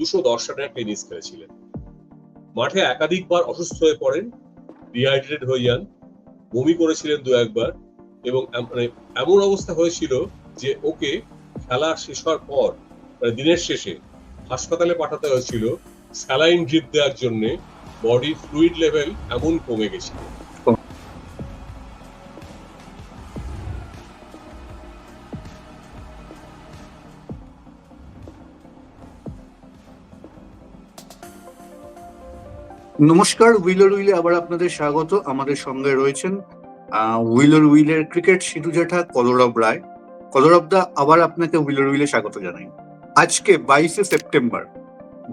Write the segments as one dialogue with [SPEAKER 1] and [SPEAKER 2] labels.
[SPEAKER 1] দুশো দশ রানের একটা ইনিংস খেলেছিলেন। মাঠে একাধিকবার অসুস্থ হয়ে পড়েন ডিহাইড্রেটেড হয়ে যান, বমি করেছিলেন দু একবার এবং মানে এমন অবস্থা হয়েছিল যে ওকে খেলা শেষ হওয়ার পর মানে দিনের শেষে হাসপাতালে পাঠাতে হয়েছিল স্যালাইন ড্রিপ দেওয়ার জন্য বডি ফ্লুইড লেভেল এমন কমে গেছিল।
[SPEAKER 2] নমস্কার উইলার উইলে আবার আপনাদের স্বাগত। আমাদের সঙ্গে রয়েছেন উইলার উইলের ক্রিকেট সিধু জেঠা কলরব রায়। কলরব দা, আবার আপনাকে উইলার উইলে স্বাগত জানাই। আজকে বাইশে সেপ্টেম্বর,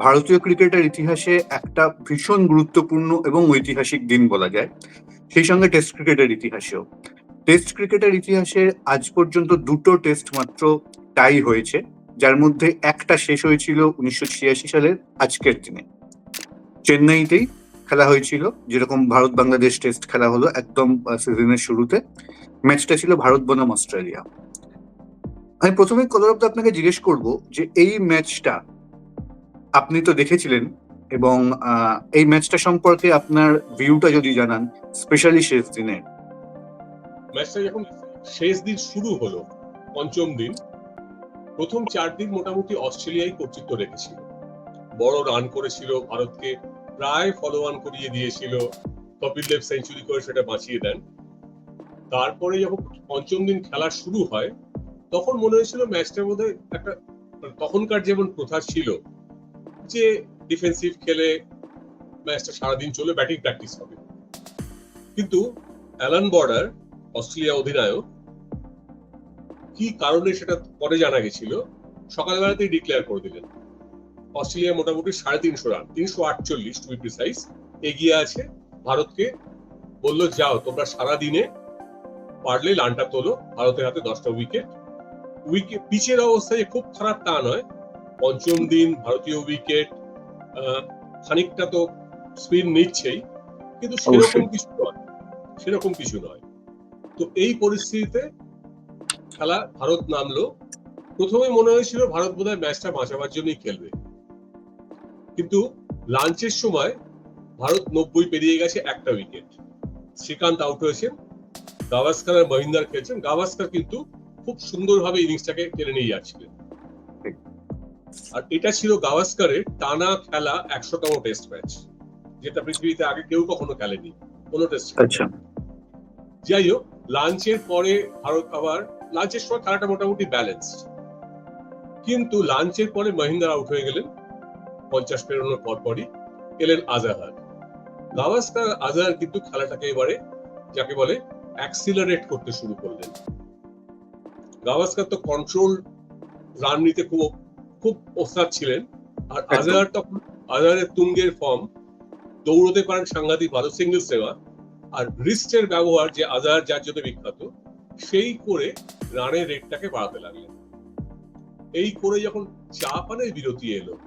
[SPEAKER 2] ভারতীয় ক্রিকেটের ইতিহাসে একটা ভীষণ গুরুত্বপূর্ণ এবং ঐতিহাসিক দিন বলা যায়। সেই সঙ্গে টেস্ট ক্রিকেটের ইতিহাসেও। টেস্ট ক্রিকেটের ইতিহাসে আজ পর্যন্ত দুটো টেস্ট মাত্র টাই হয়েছে, যার মধ্যে একটা শেষ হয়েছিল উনিশশো ছিয়াশি সালের আজকের দিনে। চেন্নাইতেই খেলা হয়েছিল। যেরকম ভারত বাংলাদেশ টেস্ট খেলা হলো একদম সিজনের শুরুতে। ম্যাচটা ছিল ভারত বনাম অস্ট্রেলিয়া। আমি প্রথমে কলরব আপনাকে জিজ্ঞেস করব যে এই ম্যাচটা আপনি তো দেখেছিলেন এবং এই ম্যাচটা সম্পর্কে আপনার ভিউটা যদি জানান স্পেশালি শেষ দিনে।
[SPEAKER 1] ম্যাচটা যখন শেষ দিন শুরু হলো, পঞ্চম দিন, প্রথম চার দিন মোটামুটি অস্ট্রেলিয়াই কর্তৃত্ব রেখেছিল। বড় রান করেছিল ভারতকে। প্রায় ফলো অন করিয়ে দিয়েছিল। কপিল দেব সেঞ্চুরি করে সেটা বাঁচিয়ে দেন। তারপরে যখন পঞ্চম দিন খেলা শুরু হয়, তখন মনে হয়েছিল ম্যাচটার মধ্যে একটা মানে তখনকার যেমন প্রথা ছিল যে ডিফেন্সিভ খেলে ম্যাচটা সারাদিন চলে ব্যাটিং প্র্যাকটিস হবে। কিন্তু অ্যালান বর্ডার, অস্ট্রেলিয়া অধিনায়ক, কি কারণে সেটা পরে জানা গেছিল, সকালবেলাতেই ডিক্লেয়ার করে দিলেন। অস্ট্রেলিয়া মোটামুটি সাড়ে তিনশো রান তিনশো আটচল্লিশ টু প্রিসাইজ এগিয়ে আছে। ভারতকে বলল যাও তোমরা সারা দিনে পারলে লানটা তোলো। ভারতের হাতে দশটা উইকেট উইকেট পিচের অবস্থা যে খুব খারাপ তা নয়। পঞ্চম দিন ভারতীয় উইকেট খানিকটা তো স্পিন নিচ্ছেই কিন্তু সেরকম কিছু নয়। সেরকম কিছু নয়। তো এই পরিস্থিতিতে খেলা ভারত নামলো। প্রথমে মনে হয়েছিল ভারত বোধহয় ম্যাচটা বাঁচাবার জন্যই খেলবে। কিন্তু লাঞ্চের সময় ভারত নব্বই পেরিয়ে গেছে একটা উইকেট শ্রীকান্ত আউট হয়েছেন। গাভাস্কার আর মহিন্দার খেলছেন। গাভাস্কার কিন্তু খুব সুন্দরভাবে ইনিংসটাকে টেনে নিয়ে যাচ্ছিলেন। আর এটা ছিল গাভাস্কারের টানা খেলা একশোতম টেস্ট ম্যাচ যেটা পৃথিবীতে আগে কেউ কখনো খেলেনি। কোনো টেস্ট
[SPEAKER 2] আচ্ছা।
[SPEAKER 1] যাই হোক লাঞ্চের পরে ভারত আবার লাঞ্চের সময় খেলাটা মোটামুটি ব্যালেন্স কিন্তু লাঞ্চের পরে মহিন্দার আউট হয়ে গেলেন। পঞ্চাশ পেরোনোর পর পরই এলেন আজাহার। গাভাস্কার আজাহার কিন্তু খেলাটাকে এবারে যাকে বলে অ্যাক্সিলারেট করতে শুরু করলেন। গাভাস্কার তো কন্ট্রোল রান নিতে খুব খুব ওস্তাদ ছিলেন। আর। আজাহার তখন আজাহারের তুঙ্গের ফর্ম দৌড়তে পারেন সাংঘাতিক ভালো সিঙ্গেল সেবা আর রিস্টের ব্যবহার যে আজাহার যার জন্য বিখ্যাত সেই করে রানের রেটটাকে বাড়াতে লাগলেন। এই করে যখন চা পানের বিরতি এলো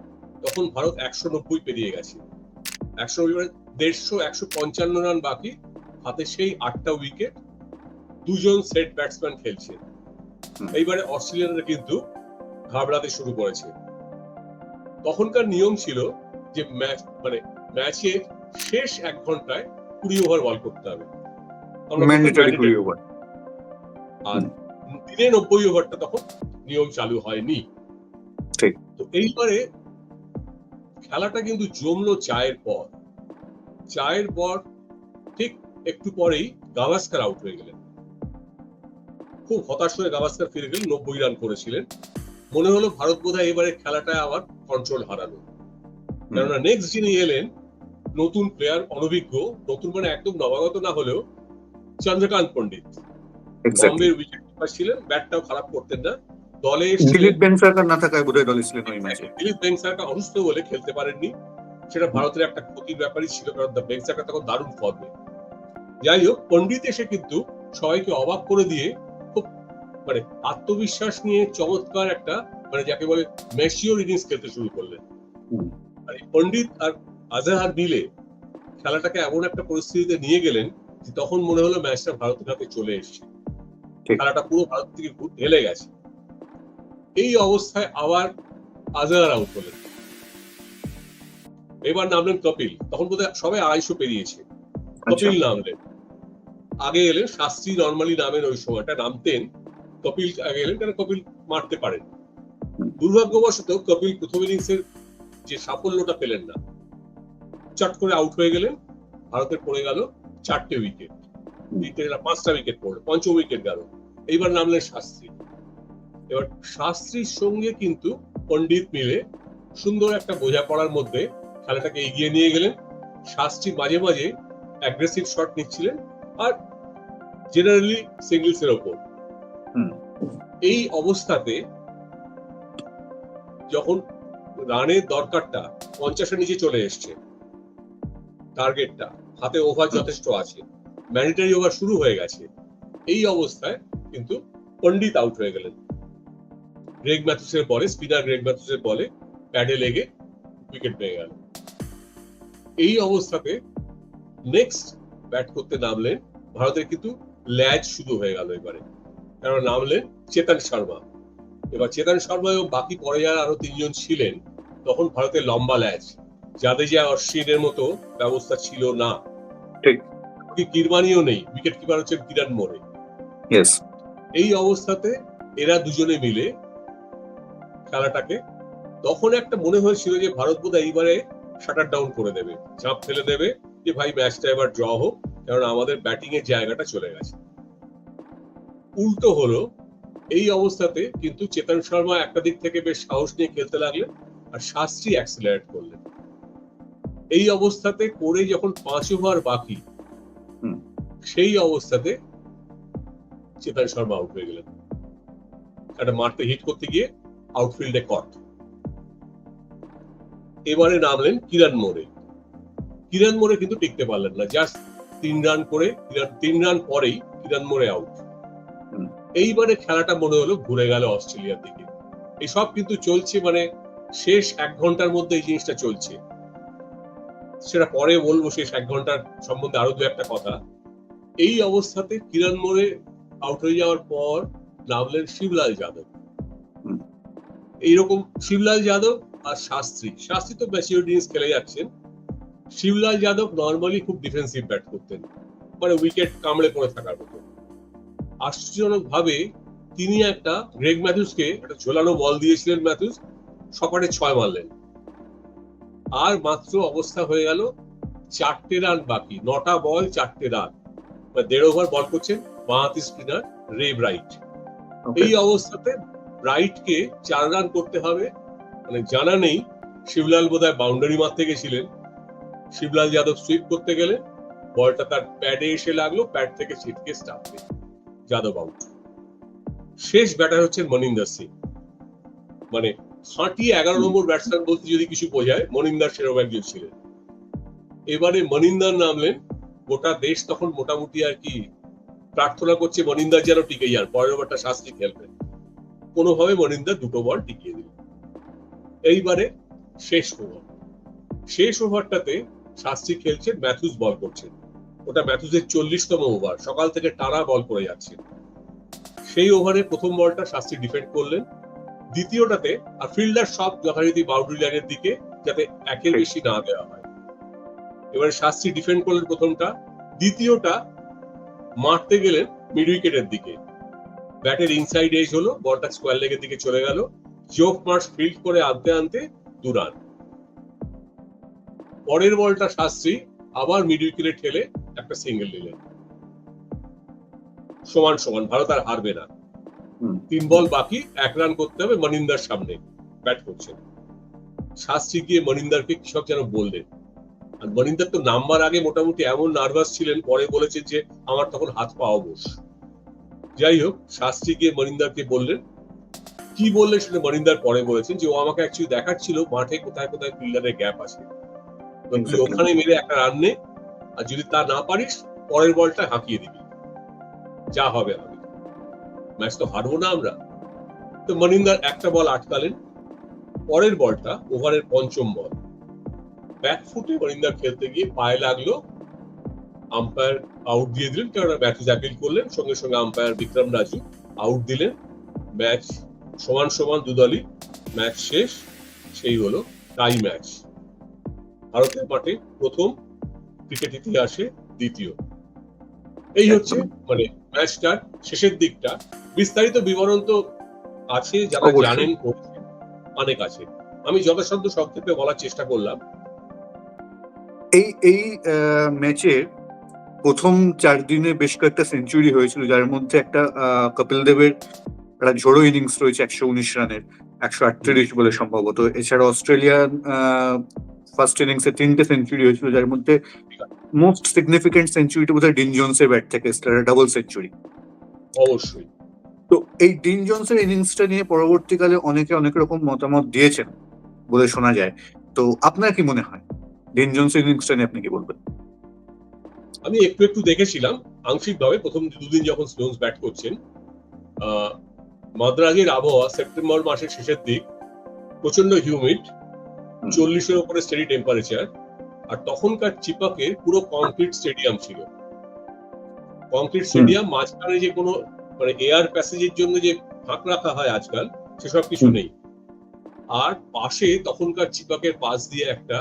[SPEAKER 1] তখন ভারত একশো নব্বই পেরিয়ে গেছে। একশো নব্বই মানে দেড়শো একশো পঞ্চান্ন রান বাকি। হাতে সেই আটটা উইকেট দুজন সেট ব্যাটসম্যান খেলছে। এইবারে অস্ট্রেলিয়ানরা কিন্তু ঘাবড়াতে শুরু করেছে। তখনকার নিয়ম ছিল যে ম্যাচ মানে ম্যাচের শেষ এক ঘন্টায় কুড়ি ওভার বল করতে হবে।
[SPEAKER 2] ওভার
[SPEAKER 1] আর দিনে নব্বই ওভারটা তখন নিয়ম চালু হয়নি।
[SPEAKER 2] ঠিক।
[SPEAKER 1] তো এইবারে খেলাটা কিন্তু জমলো চায়ের পর। চায়ের পর ঠিক একটু পরেই গাভাস্কার আউট হয়ে গেলেন। খুব হতাশ হয়ে গাভাস্কার ফিরে গেলেন নব্বই রান করেছিলেন। মনে হলো ভারত বোধহয় এবারে খেলাটা আবার কন্ট্রোল হারালো। কেননা নেক্সট যিনি এলেন নতুন প্লেয়ার অনভিজ্ঞ নতুন মানে একদম নবাগত না হলেও চন্দ্রকান্ত পণ্ডিত। বম্বের উইকেট কিপার ছিলেন ব্যাটটাও খারাপ করতেন না। দলে
[SPEAKER 2] দিলীপ বেনসারকার না থাকায় বোধহয় দলে ছিলেন ওই ম্যাচে।
[SPEAKER 1] দিলীপ বেংসারকা অসুস্থ বলে খেলতে পারেননি। সেটা ভারতের একটা ক্ষতির ব্যাপারই ছিল কারণ বেংসারকা তখন দারুণ ফর্মে যাই হোক পণ্ডিত এসে কিন্তু সবাইকে অবাক করে দিয়ে খুব মানে আত্মবিশ্বাস নিয়ে চমৎকার একটা মানে যাকে বলে ম্যাচিওর ইনিংস খেলতে শুরু করলেন। আর এই পণ্ডিত আর আজাহার মিলে খেলাটাকে এমন একটা পরিস্থিতিতে নিয়ে গেলেন যে তখন মনে হলো ম্যাচটা ভারতের হাতে চলে এসেছে। খেলাটা পুরো ভারত থেকে ঢেলে গেছে। এই অবস্থায় আবার আজাহার আউট হলেন এবার নামলেন কপিল তখন বোধহয় সবাই আড়াইশো পেরিয়েছে। কপিল নামলেন। আগে এলেন শাস্ত্রী নর্মালি নামেন ওই সময়টা নামতেন। কপিল আগে এলেন কারণ কপিল মারতে পারেন। দুর্ভাগ্যবশত কপিল প্রথম ইনিংসের যে সাফল্যটা পেলেন না। চট করে আউট হয়ে গেলেন। ভারতের পড়ে গেল চারটে উইকেট পাঁচটা উইকেট পড়ল পঞ্চম উইকেট গেল। এইবার নামলেন শাস্ত্রী। এবার শাস্ত্রীর সঙ্গে কিন্তু পণ্ডিত মিলে সুন্দর একটা বোঝাপড়ার মধ্যে খেলাটাকে এগিয়ে নিয়ে গেলেন। শাস্ত্রী মাঝে মাঝে অ্যাগ্রেসিভ শট নিচ্ছিলেন আর জেনারেলি সিঙ্গলস এর ওপর এই অবস্থাতে যখন রানের দরকারটা পঞ্চাশের নিচে চলে এসছে টার্গেটটা হাতে ওভার যথেষ্ট আছে ম্যান্ডেটারি ওভার শুরু হয়ে গেছে এই অবস্থায় কিন্তু পণ্ডিত আউট হয়ে গেলেন। গ্রেগ ম্যাথুসের বলে স্পিনার গ্রেগ ম্যাথুসের বলে প্যাডে লেগে উইকেট পেয়ে গেল। এই অবস্থাতে নেক্সট ব্যাট করতে নামলেন ভারতের কিন্তু ল্যাচ শুরু হয়ে গেল এবারে। কারণ নামলেন চেতন শর্মা। এবার চেতন শর্মা এবং বাকি পরে যারা আরও তিনজন ছিলেন তখন ভারতের লম্বা ল্যাচ জাদেজা অশ্বিনের মতো ব্যবস্থা ছিল না।
[SPEAKER 2] ঠিক।
[SPEAKER 1] কিরমানিও নেই উইকেট কিপার হচ্ছে কিরণ
[SPEAKER 2] মোড়ে
[SPEAKER 1] এই অবস্থাতে এরা দুজনে মিলে খেলাটাকে তখন একটা মনে হয়েছিল যে ভারত বোধহয় এইবারে শাটার ডাউন করে দেবে। চাপ ফেলে দেবে যে ভাই ম্যাচটা এবার ড্র হোক কারণ আমাদের ব্যাটিং এর জায়গাটা চলে গেছে। উল্টো হলো এই অবস্থাতে কিন্তু চেতন শর্মা একটা দিক থেকে বেশ সাহস নিয়ে খেলতে লাগলেন আর শাস্ত্রী অ্যাক্সিলারেট করলেন। এই অবস্থাতে করে যখন পাঁচ ওভার বাকি
[SPEAKER 2] হুম।
[SPEAKER 1] সেই অবস্থাতে চেতন শর্মা আউট হয়ে গেলেন। একটা মারতে হিট করতে গিয়ে আউটফিল্ডে কট এবারে নামলেন কিরণ মোড়ে কিরণ মোড়ে কিন্তু টিকতে পারলেন না। জাস্ট তিন রান করে তিন রান পরেই কিরণ মোড়ে আউট এইবারে খেলাটা মনে হলো ঘুরে গেল অস্ট্রেলিয়ার দিকে। এসব কিন্তু চলছে মানে শেষ এক ঘণ্টার মধ্যে এই জিনিসটা চলছে। সেটা পরে বলব শেষ এক ঘণ্টার সম্বন্ধে আরও দু একটা কথা। এই অবস্থাতে কিরণ মোড়ে আউট হয়ে যাওয়ার পর নামলেন শিবলাল যাদব। এইরকম শিবলাল যাদব আর শাস্ত্রী। শাস্ত্রী তো ম্যাচিউরিটি ইনিংস খেলে যাচ্ছেন। শিবলাল যাদব নর্মালি খুব ডিফেন্সিভ ব্যাট করতেন। মানে উইকেট কামড়ে পড়ে থাকার মতো। আশ্চর্যজনক ভাবে তিনি একটা গ্রেগ ম্যাথুসকে একটা ঝোলানো বল দিয়েছিলেন ম্যাথুস সপাটে ছয় মারলেন। আর মাত্র অবস্থা হয়ে গেল চারটে রান বাকি। নটা বল চারটে রান মানে দেড় ওভার বল করছেন বাঁহাতি স্পিনার রে ব্রাইট এই অবস্থাতে ব্রাইটকে চার রান করতে হবে। মানে জানা নেই শিবলাল বোধহয় বাউন্ডারি মারতে গেছিলেন শিবলাল যাদব সুইপ করতে গেলে বলটা তার প্যাডে এসে লাগল প্যাড থেকে ছিটকে স্টাম্পে যাদব আউট শেষ ব্যাটার হচ্ছেন মনিন্দর সিং। মানে খাঁটি এগারো নম্বর ব্যাটসম্যান বলতে যদি কিছু বোঝায় মনিন্দার সেরকম একজন ছিলেন। এবারে মনিন্দার নামলেন, গোটা দেশ তখন মোটামুটি আর কি প্রার্থনা করছে মনিন্দার যেন টিকে যান, পরের ওভারটা শাস্তি খেলবেন কোনোভাবে মনিন্দার দুটো বল টিকিয়ে দিল। এইবারে শেষ ওভার শেষ ওভারটাতে শাস্ত্রী খেলছেন ম্যাথুস বল করছেন। ওটা ম্যাথুসের চল্লিশতম ওভার সকাল থেকে টানা বল করে যাচ্ছে। সেই ওভারে প্রথম বলটা শাস্ত্রী ডিফেন্ড করলেন। দ্বিতীয়টাতে আর ফিল্ডার সব যথারীতি বাউন্ডারি লাইনের দিকে যাতে একের বেশি না দেওয়া হয়। এবারে শাস্ত্রী ডিফেন্ড করলেন প্রথমটা। দ্বিতীয়টা মারতে গেলেন মিড উইকেটের দিকে। ব্যাটের ইনসাইড এজ হলো বলটা স্কোয়ার লেগের দিকে চলে গেল জোফ মার্স ফিল্ড করে আনতে আনতে দু রান পরের বলটা শাস্ত্রী আবার মিড উইকেটে ঠেলে একটা সিঙ্গেল নিলেন। সমান সমান ভারত আর হারবে না। তিন বল বাকি এক রান করতে হবে মনিন্দার সামনে ব্যাট করছেন শাস্ত্রী গিয়ে মনিন্দারকে কি সব যেন বললেন। আর মনিন্দার তো নাম্বার আগে মোটামুটি এমন নার্ভাস ছিলেন পরে বলেছেন যে আমার তখন হাত পা অবশ যাই হোক শাস্ত্রী গিয়ে মনিন্দারকে বললেন কি বললে সেটা মনিন্দার পরে বলেছেন যে ও আমাকে অ্যাকচুয়ালি দেখাচ্ছিল মাঠে কোথায় কোথায় ফিল্ডারের গ্যাপ আছে। তুই ওখানে মেরে একটা রান নে আর যদি তা না পারিস পরের বলটা হাঁকিয়ে দিবি। যা হবে হবে ম্যাচ তো হারবো না আমরা। তো মনিন্দার একটা বল আটকালেন। পরের বলটা ওভারের পঞ্চম বল। ব্যাক ফুটে মনিন্দার খেলতে গিয়ে পায়ে লাগল। আম্পায়ার আউট দিয়ে দিলেন কেননা ম্যাথিস অ্যাপিল করলেন। সঙ্গে সঙ্গে আম্পায়ার বিক্রম রাজু আউট দিলেন। ম্যাচ সমান সমান দুদলই ম্যাচ শেষ সেই হলো টাই ম্যাচ ভারতের মাঠে প্রথম ক্রিকেট ইতিহাসে দ্বিতীয়। এই হচ্ছে মানে ম্যাচটার শেষের দিকটা। বিস্তারিত বিবরণ তো আছে যারা। জানেন অনেক আছে। আমি যথাসাধ্য সংক্ষেপে বলার চেষ্টা করলাম।
[SPEAKER 2] এই এই ম্যাচে প্রথম চার দিনে বেশ কয়েকটা সেঞ্চুরি হয়েছিল যার মধ্যে একটা কপিল দেবের একটা ঝোড়ো ইনিংস রয়েছে একশো উনিশ রানের একশো আটত্রিশ বলে সম্ভবত। এছাড়া অস্ট্রেলিয়ান ফার্স্ট ইনিংসে তিনটে সেঞ্চুরি হয়েছিল যার মধ্যে মোস্ট সিগনিফিকেন্ট সেঞ্চুরিটা বোধহয় ডিন জোন্সের ব্যাট থেকে ডাবল সেঞ্চুরি
[SPEAKER 1] অবশ্যই।
[SPEAKER 2] তো এই ডিন জোন্সের ইনিংসটা নিয়ে পরবর্তীকালে অনেকে অনেক রকম মতামত দিয়েছেন বলে শোনা যায়। তো আপনার কি মনে হয়? ডিন জোন্সের ইনিংসটা নিয়ে আপনি কি বলবেন?
[SPEAKER 1] আমি একটু একটু দেখেছিলাম আংশিকভাবে প্রথম দুদিন যখন স্টোনস ব্যাট করছেন আহ, মাদ্রাজের আবহাওয়া সেপ্টেম্বর মাসের শেষের দিক প্রচণ্ড হিউমিড চল্লিশের উপরে স্টেডি টেম্পারেচার আর তখনকার চিপাকে পুরো কংক্রিট স্টেডিয়াম ছিল। কংক্রিট স্টেডিয়াম মাঝখানে যে কোনো মানে এয়ার প্যাসেজের জন্য যে ফাঁক রাখা হয় আজকাল সেসব কিছু নেই। আর পাশে তখনকার চিপাকের পাশ দিয়ে একটা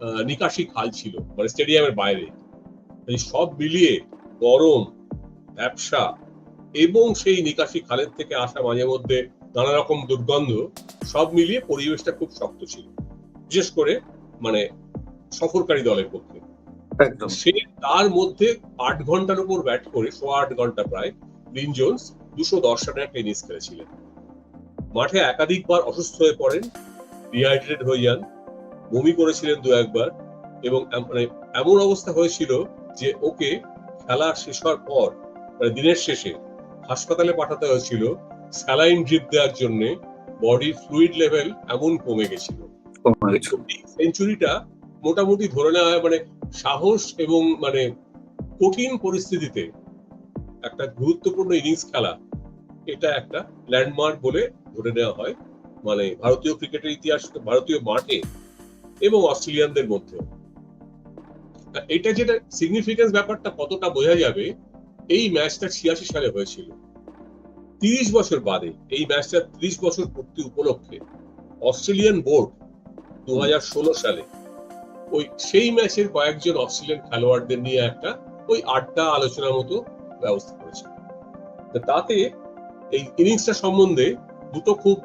[SPEAKER 1] আহ, নিকাশি খাল ছিল মানে স্টেডিয়ামের বাইরে। এই সব মিলিয়ে গরম ব্যবসা এবং সেই নিকাশি খালের থেকে আসা মাঝে মধ্যে নানা রকম দুর্গন্ধ সব মিলিয়ে পরিবেশটা খুব শক্ত ছিল। বিশেষ করে মানে সফরকারী দলের পক্ষে। সে তার মধ্যে আট ঘণ্টার উপর ব্যাট করে সোয়া আট ঘণ্টা প্রায় লিন জোন্স দুশো দশ রানের একটা ইনিংস খেলেছিলেন। মাঠে একাধিকবার অসুস্থ হয়ে পড়েন ডিহাইড্রেটেড হয়ে যান বমি করেছিলেন দু একবার এবং মানে এমন অবস্থা হয়েছিল যে ওকে খেলা শেষ হওয়ার পর মানে দিনের শেষে হাসপাতালে পাঠাতে হয়েছিল স্যালাইন ড্রিপ দেওয়ার জন্য বডির ফ্লুইড লেভেল এমন কমে গেছিল। সেঞ্চুরিটা মোটামুটি ধরে নেওয়া হয় মানে সাহস এবং মানে কঠিন পরিস্থিতিতে একটা গুরুত্বপূর্ণ ইনিংস খেলা এটা একটা ল্যান্ডমার্ক বলে ধরে নেওয়া হয় মানে ভারতীয় ক্রিকেটের ইতিহাস ভারতীয় মাঠে এবং অস্ট্রেলিয়ানদের মধ্যেও। এটা যেটা সিগনিফিকেন্স ব্যাপারটা কতটা বোঝা যাবে, এই ম্যাচটা ছিয়াশি সালে হয়েছিল। তিরিশ বছর বাদে এই ম্যাচটা ত্রিশ বছর পূর্তি উপলক্ষে অস্ট্রেলিয়ান বোর্ড দু সালে ওই সেই ম্যাচের কয়েকজন অস্ট্রেলিয়ান খেলোয়াড়দের নিয়ে একটা ওই আড্ডা আলোচনার মতো ব্যবস্থা করেছে। তাতে এই ইনিংসটা সম্বন্ধে দুটো খুব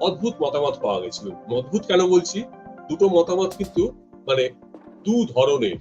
[SPEAKER 1] অদ্ভুত মতামত পাওয়া গেছিল। অদ্ভুত কেন বলছি? দুটো মতামত কিন্তু মানে দু ধরনের।